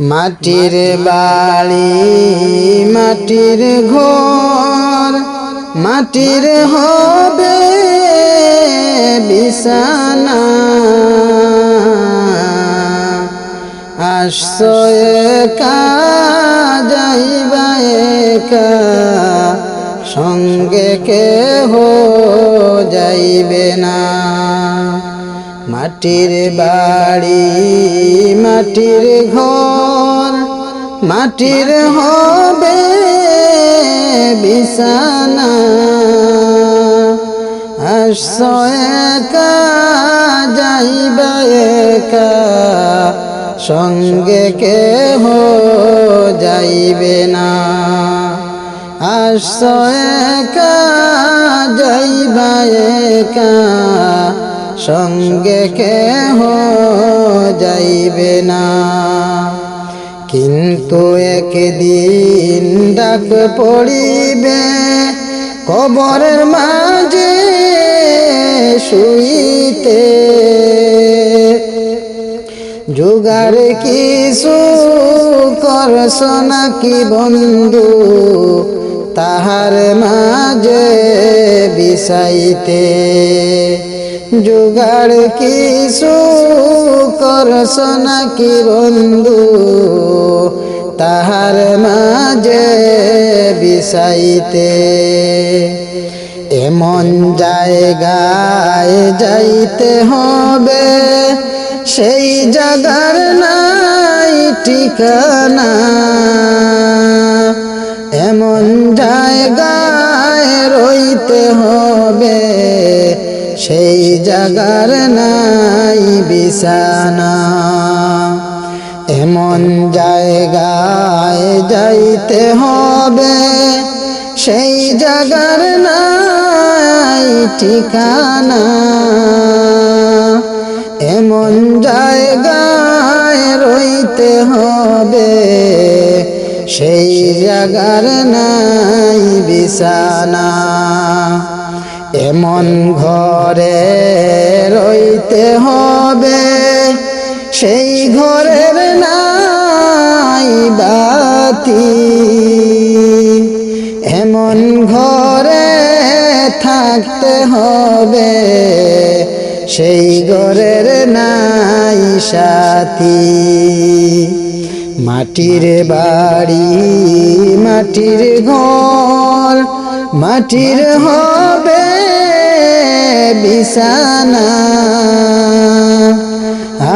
মাটির বাড়ি মাটির ঘর, মাটির হবে বিছানা। একা, যাইবা একা, সঙ্গে কেহ যাইবে না। মাটির বাড়ি মাটির ঘর মাটির হবে বিছানা। আসছো একা, যাইবা একা। সঙ্গে যাইবে না। আসছো একা, যাইবা একা। সঙ্গে কেহ যাইবে না। কিন্তু একদিন ডাক পড়িবে কবরের মাঝে শুইতে। যুগার কিছু করস নাকি বন্ধু, তাহার মাঝে বিষাইতে। যুগার কিছু করস নাকি বন্ধু? তাহার মাঝে বিষাইতে। এমন জায়গায় যাইতে হবে। সেই জাগার নাই ঠিকানা। এমন জায়গায় রইতে হবে। সেই জাগার নাই বিছানা। এমন জায়গায় যাইতে হবে। সেই জাগার নাই ঠিকানা। এমন ঘরে রইতে হবে, সেই ঘরের নাই বাতি। এমন ঘরে থাকতে হবে, সেই ঘরের নাই সাথী। মাটির বাড়ি, মাটির ঘর, মাটির হবে বিছানা।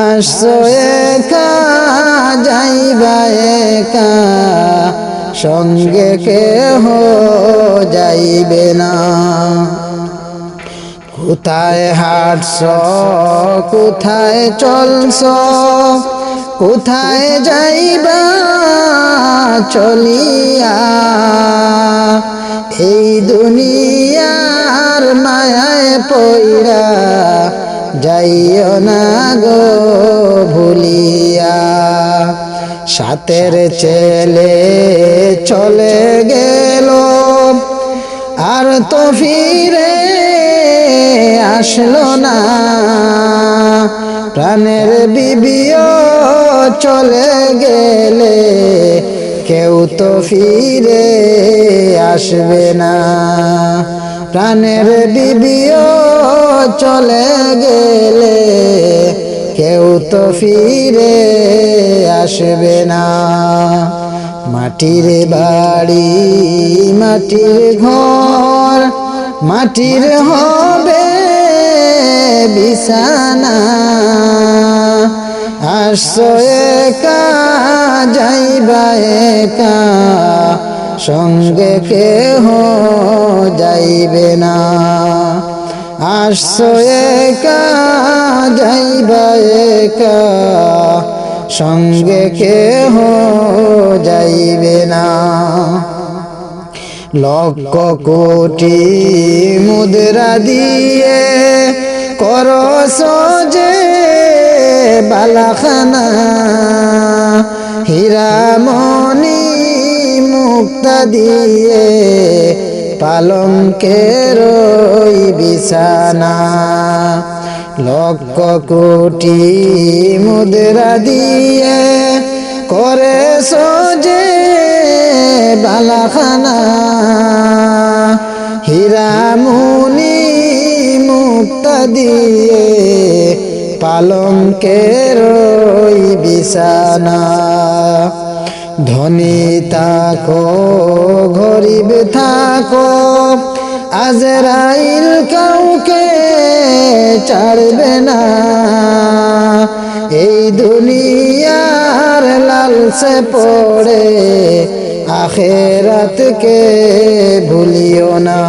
আসছো একা যাইবা একা সঙ্গে কেহ যাইবে না। কোথায় হাঁটছ কোথায় চলছ কোথায় যাইবা? চলিয়া এই দুনিয়ার মায়ায় পইরা যাইও না গো ভুলিয়া। সাতের ছেলে চলে গেল, আর তো ফিরে আসলো না। প্রাণের বিবিও চলে গেলে কেউ তো ফিরে আসবে না। প্রাণের বিবিও চলে গেলে কেউ তো ফিরে আসবে না। মাটির বাড়ি, মাটির ঘর, মাটির হবে বিছানা। আসছো একা, যাইবা একা। সঙ্গে কেহ যাইবে না। আসছো একা, যাইবা একা। সঙ্গে কেহ যাইবে না। লক্ষ কোটি মুদ্রা দিয়ে করস যে বালাখানা। হীরামণি মুক্তা দিয়ে পালঙ্কের বিছানা। লক্ষ কোটি মুদ্রা দিয়ে করে সজে বালাখানা। হীরামণি মুক্তা দিয়ে ওই বিছানা। ধনী থাকো, গরিব থাকো আজরাইল কাউকে ছাড়বে না। এই দুনিয়ার লালসে পড়ে, আখেরাতকে ভুলিও না।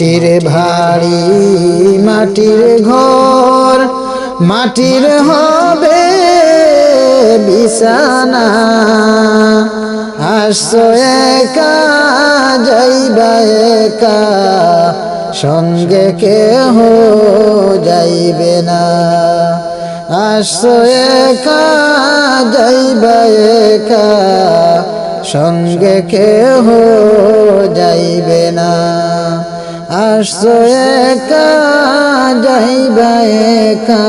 মাটির ভারী, মাটির ঘর, মাটির হবে বিছানা। আসছো একা, যাইবা একা, সঙ্গে কেহ যাইবে না। আসছো একা, যাইবা একা, সঙ্গে কেহ যাইবে না। আসছো একা যাইবা একা।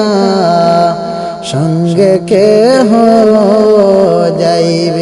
সঙ্গে কেহ যাইবে